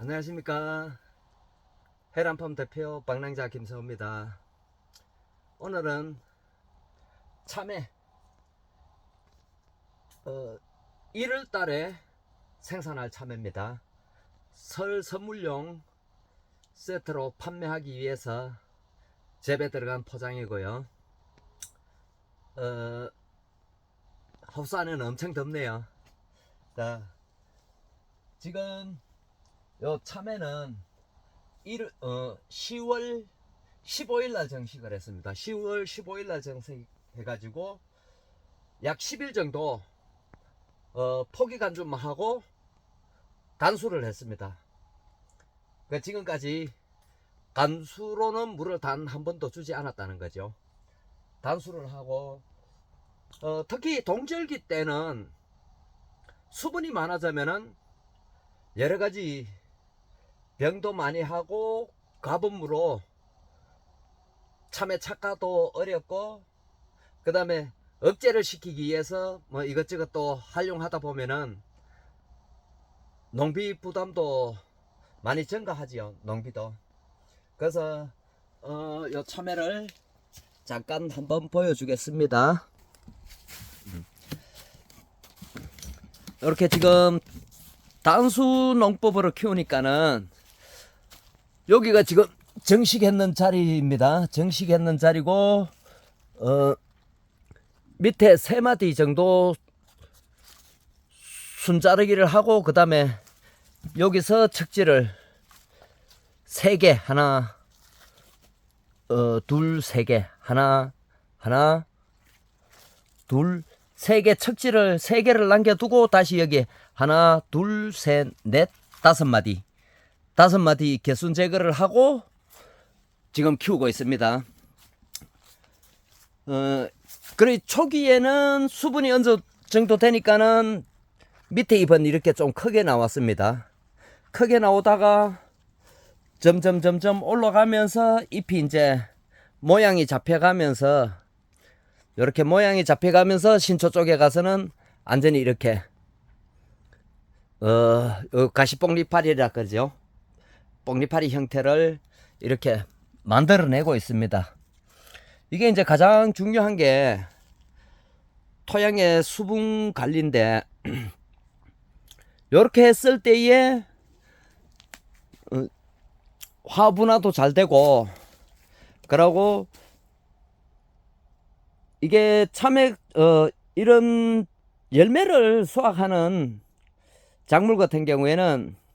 안녕하십니까. 해란팜 대표 방랑자 김서우입니다. 오늘은 참외 어, 1월 달에 생산할 참외입니다. 설 선물용 세트로 판매하기 위해서 재배 들어간 포장이고요. 어, 홉수 안에는 엄청 덥네요. 자, 지금 요 참외는 1, 어, 10월 15일 날 정식을 했습니다. 10월 15일 날 정식해가지고 약 10일 정도 어, 포기 간주만 하고 단수를 했습니다. 그 지금까지 간수로는 물을 단 한 번도 주지 않았다는 거죠. 단수를 하고 어, 특히 동절기 때는 수분이 많아지면은 여러 가지 병도 많이 하고 가범으로 참외 착과도 어렵고 그 다음에 억제를 시키기 위해서 뭐 이것저것 또 활용하다 보면은 농비 부담도 많이 증가하지요 농비도. 그래서 어 요 참외를 잠깐 한번 보여주겠습니다. 이렇게 지금 단수 농법으로 키우니까는 여기가 지금 정식했는 자리입니다. 정식했는 자리고 어 밑에 세 마디 정도 순자르기를 하고 그 다음에 여기서 척지를 세 개 하나 어 둘 세 개 하나 하나 둘 세 개 척지를 세 개를 남겨두고 다시 여기 하나 둘 셋 넷 다섯 마디 다섯 마디 개순 제거를 하고 지금 키우고 있습니다. 어, 그래 초기에는 수분이 어느 정도 되니까는 밑에 잎은 이렇게 좀 크게 나왔습니다. 크게 나오다가 점점 점점 올라가면서 잎이 이제 모양이 잡혀가면서 이렇게 모양이 잡혀가면서 신초 쪽에 가서는 완전히 이렇게 어, 어 가시뽕리파리라 그러죠. 뽕리파리 형태를 이렇게 만들어내고 있습니다. 이게 이제 가장 중요한 게 토양의 수분 관리인데 이렇게 했을 때에 어, 화분화도 잘 되고 그러고 이게 참외 어, 이런 열매를 수확하는 작물 같은 경우에는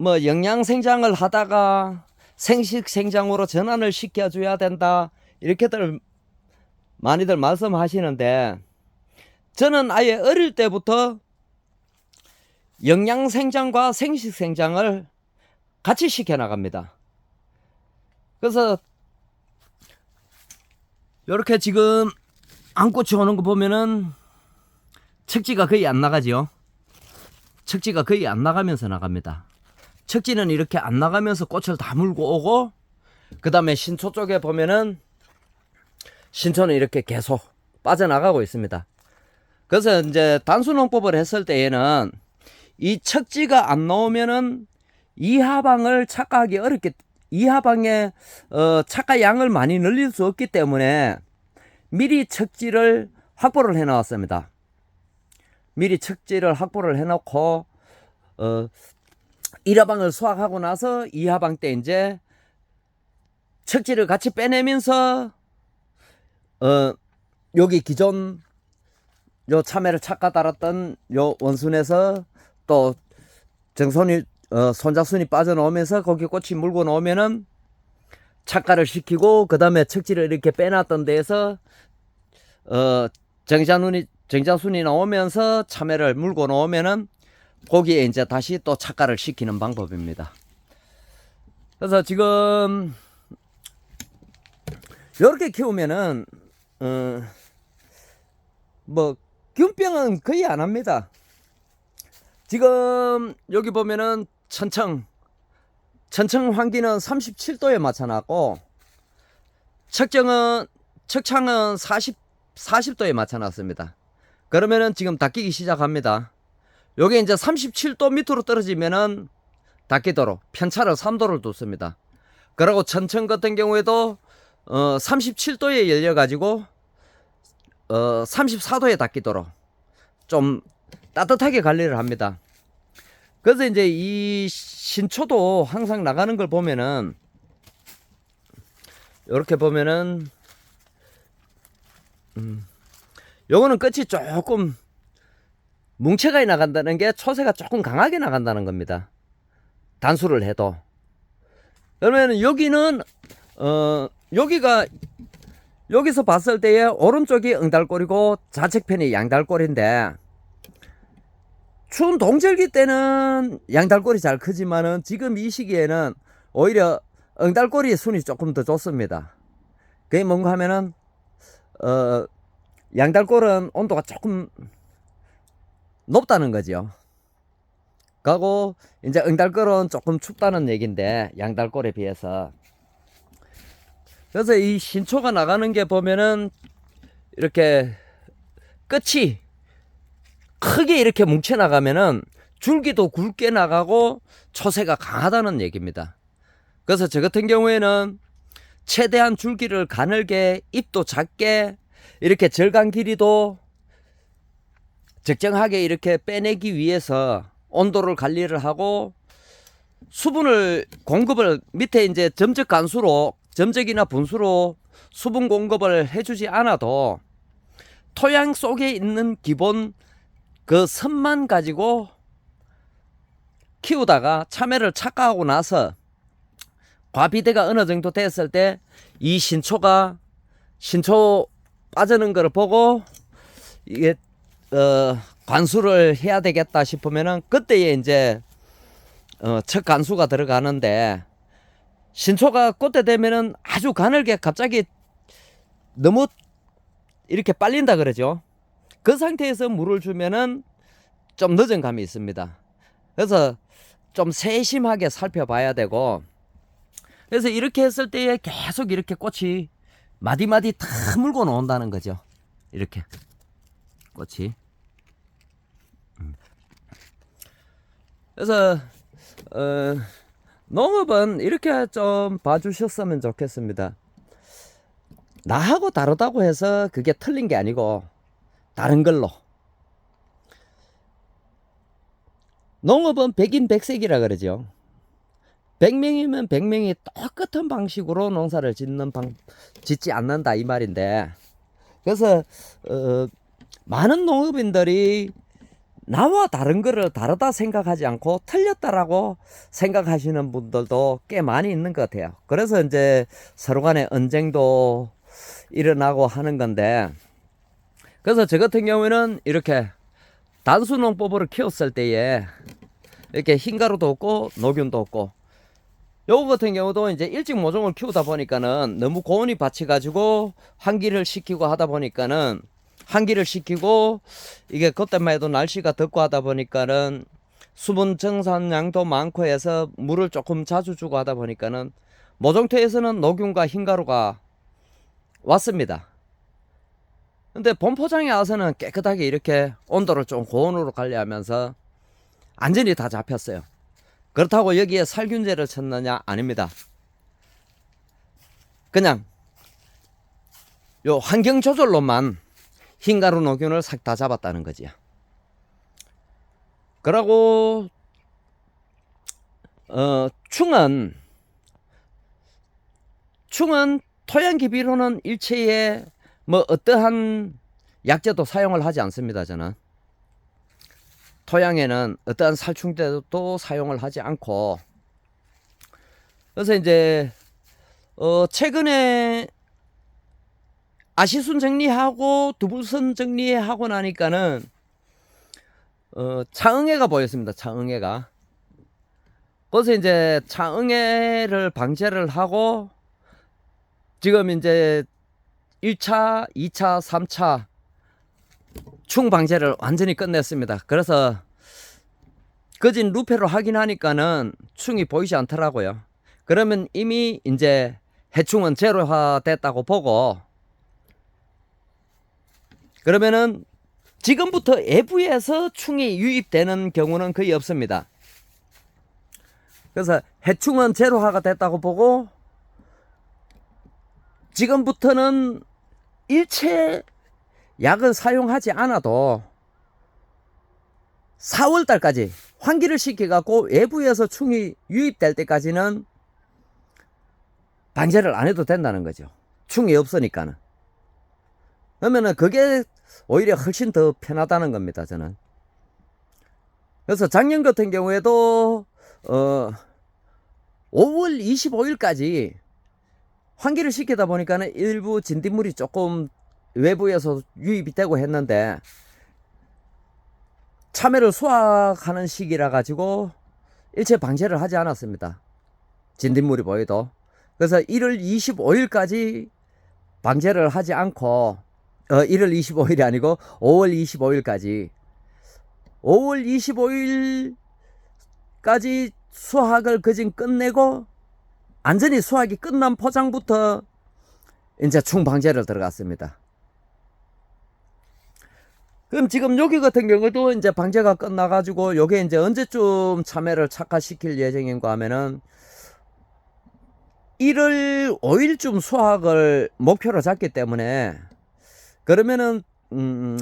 뭐 영양 생장을 하다가 생식 생장으로 전환을 시켜줘야 된다 이렇게들 많이들 말씀하시는데 저는 아예 어릴 때부터 영양 생장과 생식 생장을 같이 시켜 나갑니다. 그래서 이렇게 지금 안꽃이 오는 거 보면은 척지가 거의 안 나가지요. 척지가 거의 안 나가면서 나갑니다. 척지는 이렇게 안 나가면서 꽃을 다 물고 오고 그 다음에 신초 쪽에 보면은 신초는 이렇게 계속 빠져나가고 있습니다. 그래서 이제 단수농법을 했을 때에는 이 척지가 안 나오면은 이 하방을 착과하기 어렵게 이 하방의 어, 착과 양을 많이 늘릴 수 없기 때문에 미리 척지를 확보를 해 나왔습니다. 미리 척지를 확보를 해 놓고 어 1하방을 수확하고 나서 2하방 때 이제 척지를 같이 빼내면서 어 여기 기존 요 참외를 착가 달았던 요 원순에서 또 정선이 어, 손자순이 빠져나오면서 거기 꽃이 물고 나오면은 착가를 시키고 그 다음에 척지를 이렇게 빼놨던 데에서 어, 정자순이 정자순이 나오면서 참외를 물고 나오면은 거기에 이제 다시 또 착가를 시키는 방법입니다. 그래서 지금 이렇게 키우면은 어, 뭐 균병은 거의 안 합니다. 지금 여기 보면은 천청 천청 환기는 37도에 맞춰놨고 척정은 척창은 40 40도에 맞춰놨습니다. 그러면은 지금 닦이기 시작합니다. 요게 이제 37도 밑으로 떨어지면은 닫기도로 편차를 3도를 뒀습니다. 그리고 천천 같은 경우에도 어 37도에 열려 가지고 어 34도에 닫기도록 좀 따뜻하게 관리를 합니다. 그래서 이제 이 신초도 항상 나가는 걸 보면은 이렇게 보면은 음 요거는 끝이 조금 뭉쳐가 나간다는 게 초세가 조금 강하게 나간다는 겁니다. 단수를 해도. 그러면 여기는 어 여기가 여기서 봤을 때에 오른쪽이 응달골이고 좌측편이 양달골인데 추운 동절기 때는 양달골이 잘 크지만은 지금 이 시기에는 오히려 응달골이 순이 조금 더 좋습니다. 그게 뭔가 하면은 어 양달골은 온도가 조금 높다는 거죠. 가고 이제 응달골은 조금 춥다는 얘긴데 양달골에 비해서 그래서 이 신초가 나가는 게 보면은 이렇게 끝이 크게 이렇게 뭉쳐 나가면은 줄기도 굵게 나가고 초세가 강하다는 얘기입니다. 그래서 저 같은 경우에는 최대한 줄기를 가늘게 잎도 작게 이렇게 절간 길이도 적정하게 이렇게 빼내기 위해서 온도를 관리를 하고 수분을 공급을 밑에 이제 점적 간수로 점적이나 분수로 수분 공급을 해주지 않아도 토양 속에 있는 기본 그 선만 가지고 키우다가 참외를 착과하고 나서 과비대가 어느 정도 됐을 때 이 신초가 신초 빠지는 걸 보고 이게 어 관수를 해야 되겠다 싶으면은 그때에 이제 어첫 관수가 들어가는데 신초가 그때 되면은 아주 가늘게 갑자기 너무 이렇게 빨린다 그러죠. 그 상태에서 물을 주면은 좀 늦은 감이 있습니다. 그래서 좀 세심하게 살펴봐야 되고 그래서 이렇게 했을 때에 계속 이렇게 꽃이 마디마디 다 물고 나온다는 거죠. 이렇게 꽃이. 그래서 어, 농업은 이렇게 좀 봐주셨으면 좋겠습니다. 나하고 다르다고 해서 그게 틀린 게 아니고 다른 걸로. 농업은 백인 백색이라 그러죠. 100명이면 100명이 똑같은 방식으로 농사를 짓는 방, 짓지 않는다 이 말인데. 그래서 어, 많은 농업인들이 나와 다른 거를 다르다 생각하지 않고 틀렸다라고 생각하시는 분들도 꽤 많이 있는 것 같아요. 그래서 이제 서로 간에 언쟁도 일어나고 하는 건데 그래서 저 같은 경우에는 이렇게 단수 농법으로 키웠을 때에 이렇게 흰가루도 없고 녹균도 없고 요거 같은 경우도 이제 일찍 모종을 키우다 보니까는 너무 고온이 받쳐 가지고 환기를 시키고 하다 보니까는 환기를 시키고 이게 그때만 해도 날씨가 덥고 하다 보니까는 수분 정산량도 많고 해서 물을 조금 자주 주고 하다 보니까는 모종토에서는 녹균과 흰가루가 왔습니다. 근데 본포장에 와서는 깨끗하게 이렇게 온도를 좀 고온으로 관리하면서 안전히 다 잡혔어요. 그렇다고 여기에 살균제를 쳤느냐? 아닙니다. 그냥 요 환경 조절로만 흰가루 녹균을 싹 다 잡았다는 거지요. 그러고 어 충은 충은 토양 기비로는 일체의 뭐 어떠한 약제도 사용을 하지 않습니다. 저는 토양에는 어떠한 살충제도 사용을 하지 않고 그래서 이제 어 최근에 아시순 정리하고 두불선 정리하고 나니까는 어 차응해가 보였습니다. 차응해가 그래서 이제 차응해를 방제를 하고 지금 이제 1차, 2차, 3차 충 방제를 완전히 끝냈습니다. 그래서 거진 루페로 확인하니까는 충이 보이지 않더라고요. 그러면 이미 이제 해충은 제로화 됐다고 보고 그러면은 지금부터 외부에서 충이 유입되는 경우는 거의 없습니다. 그래서 해충은 제로화가 됐다고 보고 지금부터는 일체 약을 사용하지 않아도 4월 달까지 환기를 시켜갖고 외부에서 충이 유입될 때까지는 방제를 안 해도 된다는 거죠. 충이 없으니까는. 그러면은 그게 오히려 훨씬 더 편하다는 겁니다, 저는. 그래서 작년 같은 경우에도, 어, 5월 25일까지 환기를 시키다 보니까는 일부 진딧물이 조금 외부에서 유입이 되고 했는데, 참외를 수확하는 시기라 가지고 일체 방제를 하지 않았습니다. 진딧물이 보여도. 그래서 1월 25일까지 방제를 하지 않고 어 1월 25일이 아니고 5월 25일까지 5월 25일까지 수확을 그진 끝내고 완전히 수확이 끝난 포장부터 이제 충방제를 들어갔습니다. 그럼 지금 여기 같은 경우도 이제 방제가 끝나가지고 요게 이제 언제쯤 참외를 착화시킬 예정인가 하면은 1월 5일쯤 수확을 목표로 잡기 때문에 그러면은 음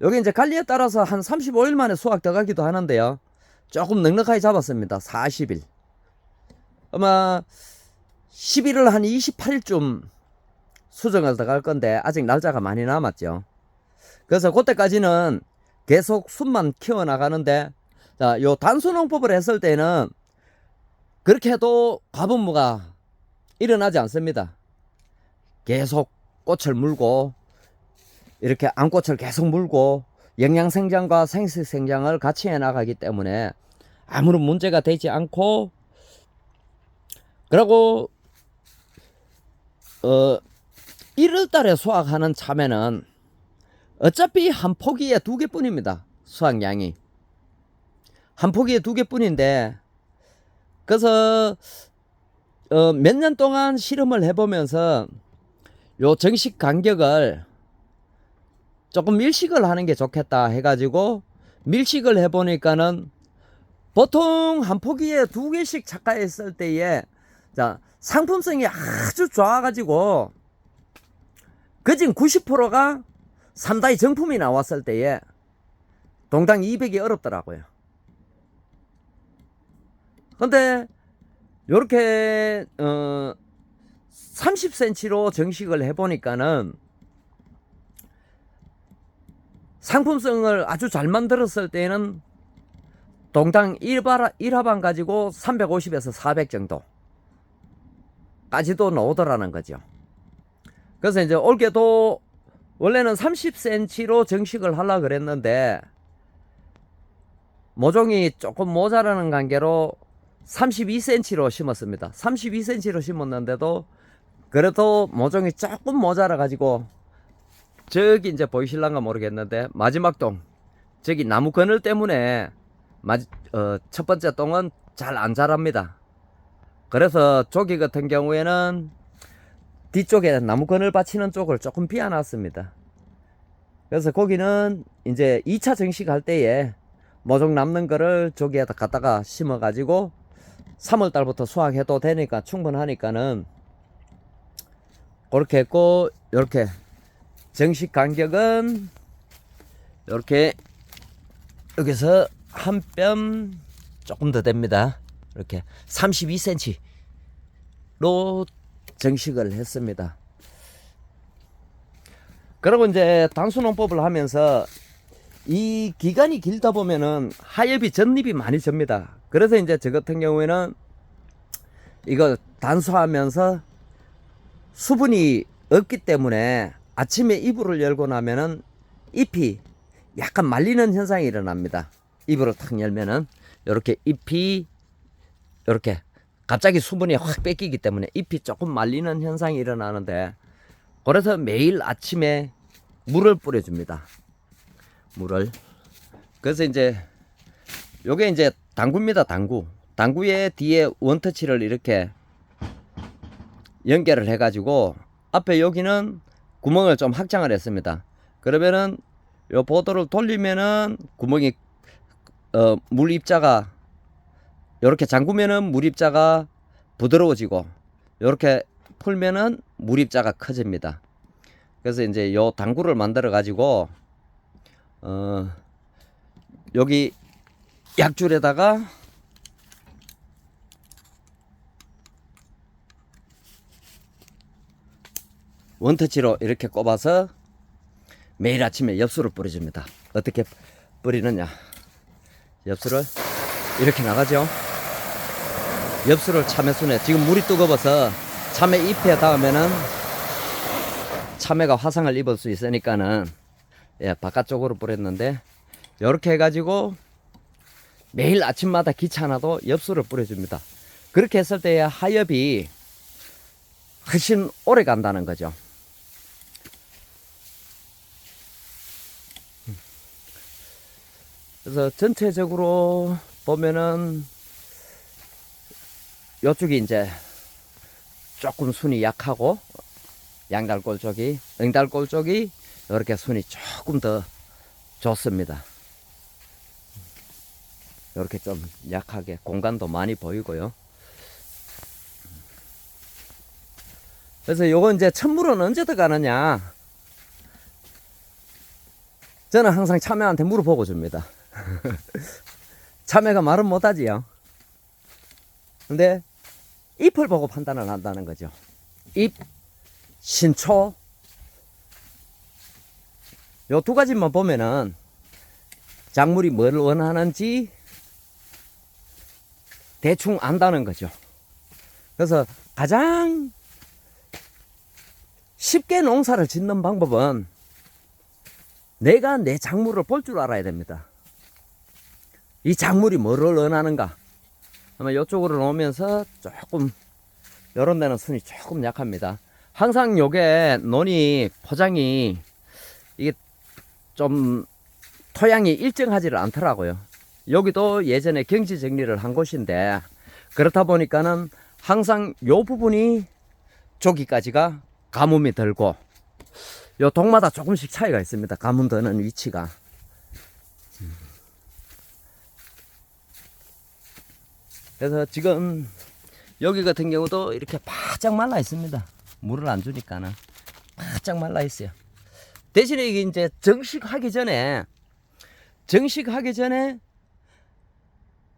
여기 이제 관리에 따라서 한 35일 만에 수확 들어가기도 하는데요. 조금 넉넉하게 잡았습니다. 40일. 아마 11월 한 28일쯤 수정을 들어갈 건데 아직 날짜가 많이 남았죠. 그래서 그때까지는 계속 순만 키워 나가는데 자, 요 단순농법을 했을 때는 그렇게 해도 가분무가 일어나지 않습니다. 계속 꽃을 물고 이렇게 암꽃을 계속 물고 영양생장과 생식생장을 같이 해나가기 때문에 아무런 문제가 되지 않고 그리고 어 1월달에 수확하는 참외는 어차피 한 포기에 두 개뿐입니다. 수확량이 한 포기에 두 개뿐인데 그래서 어, 몇 년 동안 실험을 해보면서 요 정식 간격을 조금 밀식을 하는 게 좋겠다 해가지고 밀식을 해보니까는 보통 한 포기에 두 개씩 착가했을 때에 자 상품성이 아주 좋아가지고 그진 90%가 3다이 정품이 나왔을 때에 동당 200이 어렵더라고요. 근데 요렇게 어 30cm로 정식을 해보니까는 상품성을 아주 잘 만들었을 때는 동당 1바, 1화방 가지고 350에서 400 정도 까지도 나오더라는 거죠. 그래서 이제 올게도 원래는 30cm로 정식을 하려 그랬는데 모종이 조금 모자라는 관계로 32cm로 심었습니다. 32cm로 심었는데도 그래도 모종이 조금 모자라 가지고 저기 이제 보이실란가 모르겠는데 마지막 동 저기 나무 그늘 때문에 마지, 어, 첫 번째 동은 잘 안 자랍니다. 그래서 조기 같은 경우에는 뒤쪽에 나무 그늘 받치는 쪽을 조금 비워놨습니다. 그래서 거기는 이제 2차 정식할 때에 모종 남는 거를 저기에다 갖다가 심어 가지고 3월 달부터 수확해도 되니까 충분하니까는 그렇게 했고 이렇게 정식 간격은 이렇게 여기서 한 뼘 조금 더 됩니다. 이렇게 32cm로 정식을 했습니다. 그리고 이제 단순농법을 하면서 이 기간이 길다 보면은 하엽이 전립이 많이 접니다. 그래서 이제 저 같은 경우에는 이거 단수하면서 수분이 없기 때문에 아침에 이불을 열고 나면은 잎이 약간 말리는 현상이 일어납니다. 이불을 탁 열면은 이렇게 잎이 이렇게 갑자기 수분이 확 뺏기기 때문에 잎이 조금 말리는 현상이 일어나는데 그래서 매일 아침에 물을 뿌려줍니다. 물을. 그래서 이제 요게 이제 당구입니다. 당구. 당구의 뒤에 원터치를 이렇게 연결을 해가지고 앞에 여기는 구멍을 좀 확장을 했습니다. 그러면은 요 보도를 돌리면은 구멍이 어, 물 입자가 이렇게 잠그면은 물 입자가 부드러워지고 이렇게 풀면은 물 입자가 커집니다. 그래서 이제 요 당구를 만들어 가지고 어 여기 약줄에다가 원터치로 이렇게 꼽아서 매일 아침에 엽수를 뿌려줍니다. 어떻게 뿌리느냐? 엽수를 이렇게 나가죠. 엽수를 참외순에 지금 물이 뜨거워서 참외 잎에 닿으면은 참외가 화상을 입을 수 있으니까는 예, 바깥쪽으로 뿌렸는데 이렇게 해가지고 매일 아침마다 귀찮아도 엽수를 뿌려줍니다. 그렇게 했을 때 하엽이 훨씬 오래 간다는 거죠. 그래서 전체적으로 보면은 요쪽이 이제 조금 순이 약하고 양달골 쪽이 응달골 쪽이 이렇게 순이 조금 더 좋습니다. 이렇게 좀 약하게 공간도 많이 보이고요. 그래서 요거 이제 천물은 언제 들어가느냐? 저는 항상 참외한테 물어보고 줍니다. 참외가 말은 못하지요. 근데 잎을 보고 판단을 한다는 거죠. 잎, 신초, 요 두 가지만 보면은 작물이 뭘 원하는지 대충 안다는 거죠. 그래서 가장 쉽게 농사를 짓는 방법은 내가 내 작물을 볼 줄 알아야 됩니다. 이 작물이 뭐를 원하는가? 아마 이쪽으로 놓으면서 조금 이런 데는 순이 조금 약합니다. 항상 요게 논이 포장이 이게 좀 토양이 일정하지를 않더라고요. 여기도 예전에 경지 정리를 한 곳인데 그렇다 보니까는 항상 요 부분이 저기까지가 가뭄이 들고 요 동마다 조금씩 차이가 있습니다. 가뭄 드는 위치가. 그래서 지금 여기 같은 경우도 이렇게 바짝 말라 있습니다. 물을 안 주니까는 바짝 말라 있어요. 대신에 이게 이제 정식하기 전에 정식하기 전에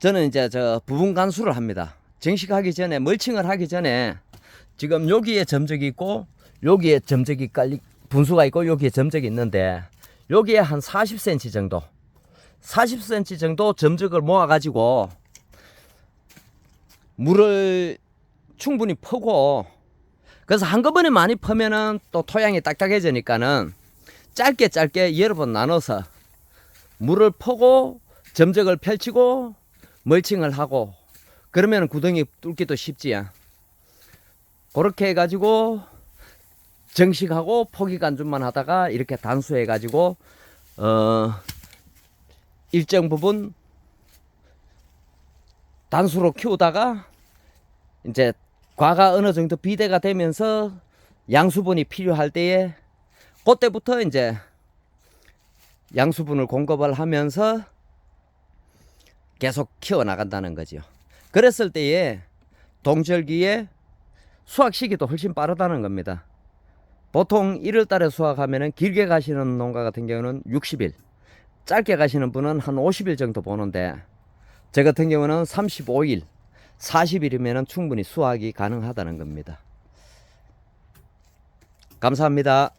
저는 이제 저 부분 간수를 합니다. 정식하기 전에 멀칭을 하기 전에 지금 여기에 점적이 있고 여기에 점적이 깔리 분수가 있고 여기에 점적이 있는데 여기에 한 40cm 정도 40cm 정도 점적을 모아 가지고 물을 충분히 퍼고 그래서 한꺼번에 많이 퍼면은 또 토양이 딱딱해지니까는 짧게 짧게 여러 번 나눠서 물을 퍼고 점적을 펼치고 멀칭을 하고 그러면 구덩이 뚫기도 쉽지요. 그렇게 해가지고 정식하고 포기 간주만 하다가 이렇게 단수해가지고 어 일정 부분 단수로 키우다가 이제 과가 어느 정도 비대가 되면서 양수분이 필요할 때에 그때부터 이제 양수분을 공급을 하면서 계속 키워 나간다는 거죠. 그랬을 때에 동절기에 수확 시기도 훨씬 빠르다는 겁니다. 보통 1월 달에 수확하면은 길게 가시는 농가 같은 경우는 60일, 짧게 가시는 분은 한 50일 정도 보는데 제 같은 경우는 35일, 40일이면 충분히 수확이 가능하다는 겁니다. 감사합니다.